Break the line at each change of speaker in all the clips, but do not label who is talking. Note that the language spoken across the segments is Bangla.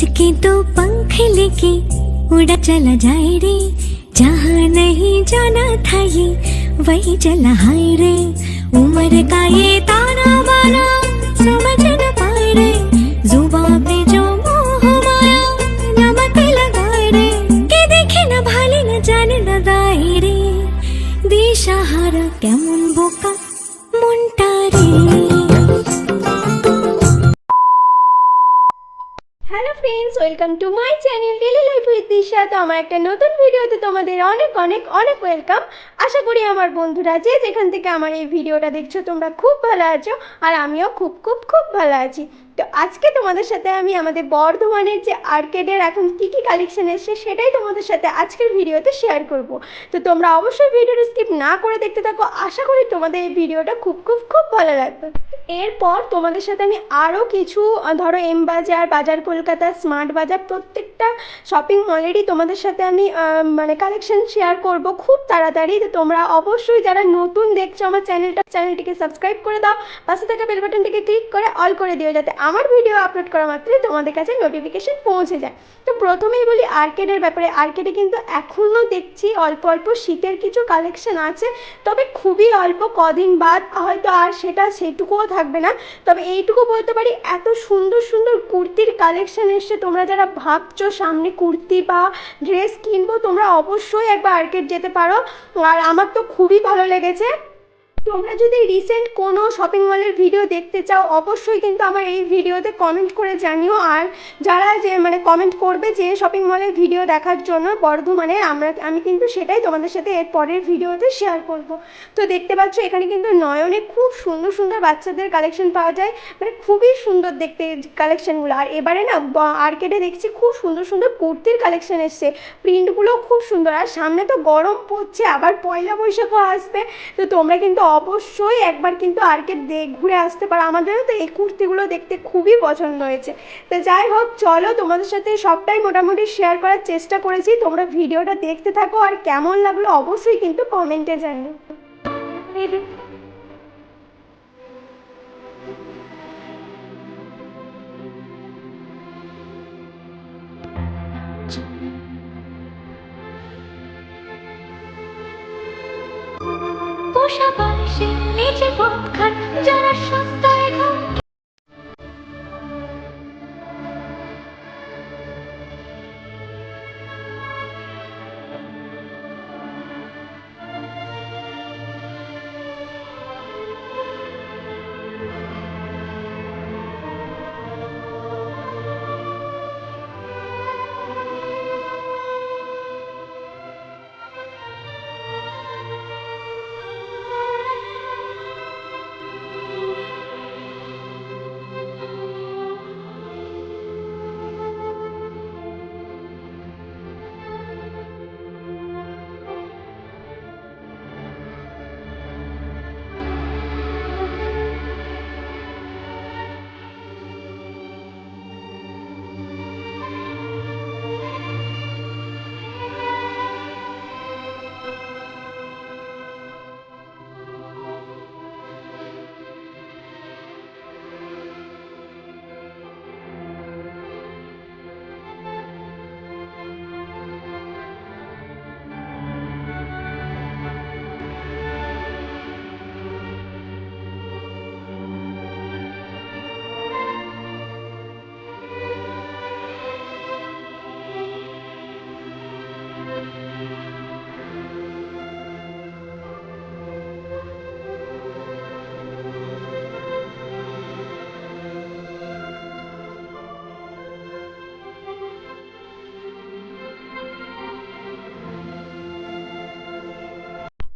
इसके तो पंख लेके उड़ा चला जाए रे जहाँ नहीं जाना था ये वही चला हाय रे उम्र का ये ताना बाना समझ न पाए रे जुबा पे जो मोह माया नमक लगाए रे के देखे न भाले न जाने न दाए रे দিশাহারা কেমন বোকা
welcome to my channel daily life with Disha তো আমার একটা নতুন ভিডিওতে তোমাদের অনেক অনেক অনেক ওয়েলকাম আশা করি আমার বন্ধুরা যে যেখান থেকে আমার এই ভিডিওটা দেখছ, তোমরা খুব ভালো আছো, আর আমিও খুব খুব খুব ভালো আছি। তো আজকে তোমাদের সাথে আমি আমাদের বর্ধমানের যে আর্কেডের এখন কী কী কালেকশন এসছে সেটাই তোমাদের সাথে আজকের ভিডিওতে শেয়ার করব। তো তোমরা অবশ্যই ভিডিওটা স্কিপ না করে দেখতে থাকো। আশা করি তোমাদের এই ভিডিওটা খুব খুব খুব ভালো লাগবে। এরপর তোমাদের সাথে আমি আরও কিছু, ধরো এম বাজার বাজার কলকাতা স্মার্ট বাজার প্রত্যেকটা শপিং মলেরই তোমাদের সাথে আমি মানে কালেকশন শেয়ার করব খুব তাড়াতাড়ি। তো তোমরা অবশ্যই যারা নতুন দেখছ আমার চ্যানেলটা চ্যানেলটিকে সাবস্ক্রাইব করে দাও। পাশে থাকা বেল বাটনটিকে ক্লিক করে অল করে দিও যাতে আমার ভিডিও আপলোড করা মাত্রই তোমাদের কাছে নোটিফিকেশন পৌঁছে যায়। তো প্রথমেই বলি আর্কেডের ব্যাপারে। আর্কেডে কিন্তু এখনও দেখছি অল্প অল্প শীতের কিছু কালেকশন আছে, তবে খুবই অল্প কদিন বাদ হয়তো আর সেটা সেটুকুও থাকবে না। তবে এইটুকু বলতে পারি, এত সুন্দর সুন্দর কুর্তির কালেকশন এসছে। তোমরা যারা ভাবছ সামনে কুর্তি বা ড্রেস কিনবো, তোমরা অবশ্যই একবার আর্কেড যেতে পারো। আর আমার তো খুবই ভালো লেগেছে। তোমরা যদি রিসেন্ট কোনো শপিং মলের ভিডিও দেখতে চাও, অবশ্যই কিন্তু আমার এই ভিডিওতে কমেন্ট করে জানিও। আর যারা যে মানে কমেন্ট করবে যে শপিং মলের ভিডিও দেখার জন্য বর্ধমানের, আমরা, আমি কিন্তু সেটাই তোমাদের সাথে এর পরের ভিডিওতে শেয়ার করব। তো দেখতে পাচ্ছ, এখানে কিন্তু নয়নে খুব সুন্দর সুন্দর বাচ্চাদের কালেকশন পাওয়া যায়। মানে খুবই সুন্দর দেখতে কালেকশনগুলো আর এবারে না আর্কেডে দেখছি খুব সুন্দর সুন্দর কুর্তির কালেকশন এসছে। প্রিন্টগুলো খুব সুন্দর। আর সামনে তো গরম পড়ছে, আবার পয়লা বৈশাখও আসবে। তো তোমরা কিন্তু অবশ্যই একবার কিন্তু আর্কেড দেখ, ঘুরে আসতে পারো। আমাদেরও তো এই কুর্তিগুলো দেখতে খুবই পছন্দ হয়েছে। তো যাই হোক, চলো তোমাদের সাথে সবটাই মোটামুটি শেয়ার করার চেষ্টা করেছি। তোমরা ভিডিওটা দেখতে থাকো আর কেমন লাগল অবশ্যই কিন্তু কমেন্টে জানিও।
পোষা বালিশে নিচে বোধ যারা সস্তায়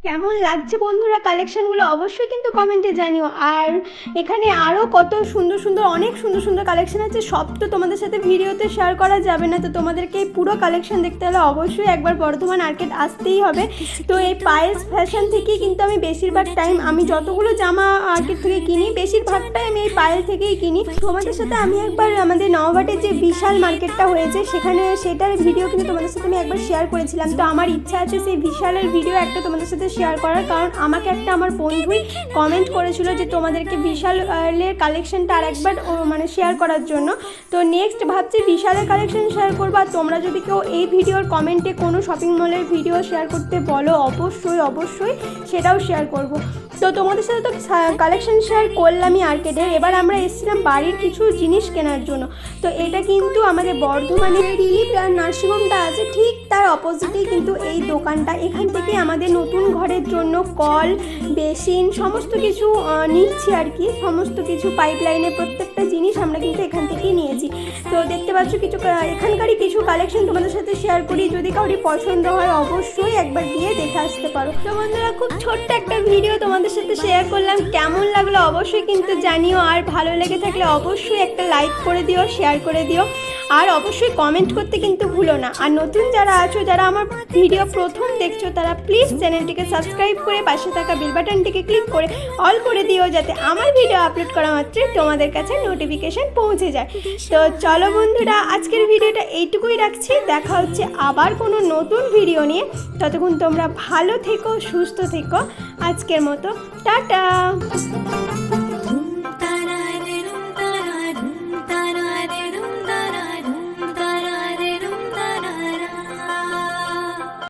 কেমন লাগছে বন্ধুরা কালেকশনগুলো অবশ্যই কিন্তু কমেন্টে জানিও। আর এখানে আরও কত সুন্দর সুন্দর, অনেক সুন্দর সুন্দর কালেকশন আছে। সব তো তোমাদের সাথে ভিডিওতে শেয়ার করা যাবে না। তো তোমাদেরকে এই পুরো কালেকশন দেখতে হলে অবশ্যই একবার বর্ধমান আর্কেট আসতেই হবে। তো এই পায়েস ফ্যাশন থেকেই কিন্তু আমি বেশিরভাগ টাইম আমি যতগুলো জামা আর্কেট থেকে কিনি, বেশিরভাগটাই আমি এই পায়েল থেকেই কিনি। তোমাদের সাথে আমি একবার আমাদের নওয়াবাটের যে বিশাল মার্কেটটা হয়েছে, সেখানে সেটার ভিডিও কিন্তু তোমাদের সাথে আমি একবার শেয়ার করেছিলাম। তো আমার ইচ্ছা আছে সেই বিশালের ভিডিও একটা তোমাদের সাথে শেয়ার করার, কারণ আমাকে একটা আমার বন্ধুই কমেন্ট করেছিল যে তোমাদেরকে বিশালের কালেকশনটা আর একবার ও মানে শেয়ার করার জন্য। তো নেক্সট ভাবছি বিশালের কালেকশন শেয়ার করব, আর তোমরা যদি কেউ এই ভিডিওর কমেন্টে কোনো শপিং মলের ভিডিও শেয়ার করতে বলো, অবশ্যই অবশ্যই সেটাও শেয়ার করব। তো তোমাদের সাথে তো কালেকশন শেয়ার করলামই আর্কেডের এবার আমরা এসেছিলাম বাড়ির কিছু জিনিস কেনার জন্য। তো এটা কিন্তু আমাদের বর্ধমানে রিলিফ নার্সিংহোমটা আছে, ঠিক তার অপোজিটেই কিন্তু এই দোকানটা। এখান থেকে আমাদের নতুন ঘরের জন্য কল, বেসিন, সমস্ত কিছু নিচ্ছি আর কি। সমস্ত কিছু পাইপ লাইনের প্রত্যেকটা জিনিস আমরা কিন্তু এখান থেকেই নিয়েছি। তো দেখতে পাচ্ছ কিছু এখানকারই কিছু কালেকশন তোমাদের সাথে শেয়ার করি। যদি কাউরি পছন্দ হয়, অবশ্যই একবার গিয়ে দেখে আসতে পারো। তো বন্ধুরা, খুব ছোট্ট একটা ভিডিও তোমাদের সাথে শেয়ার করলাম। কেমন লাগল অবশ্যই কিন্তু জানিও। আর ভালো লেগে থাকলে অবশ্যই একটা লাইক করে দিও, শেয়ার করে দিও। আর অবশ্যই কমেন্ট করতে কিন্তু ভুলো না। আর নতুন যারা আছো, যারা আমার ভিডিও প্রথম দেখছ, তারা প্লিজ চ্যানেলটিকে সাবস্ক্রাইব করে পাশে থাকা বেল বাটনটিকে ক্লিক করে অল করে দিও, যাতে আমার ভিডিও আপলোড করা মাত্রই তোমাদের কাছে নোটিফিকেশন পৌঁছে যায়। তো চলো বন্ধুরা, আজকের ভিডিওটা এইটুকুই রাখছি। দেখা হচ্ছে আবার কোনো নতুন ভিডিও নিয়ে। ততক্ষণ তোমরা ভালো থেকো, সুস্থ থেকো। আজকের মতো, টাটা!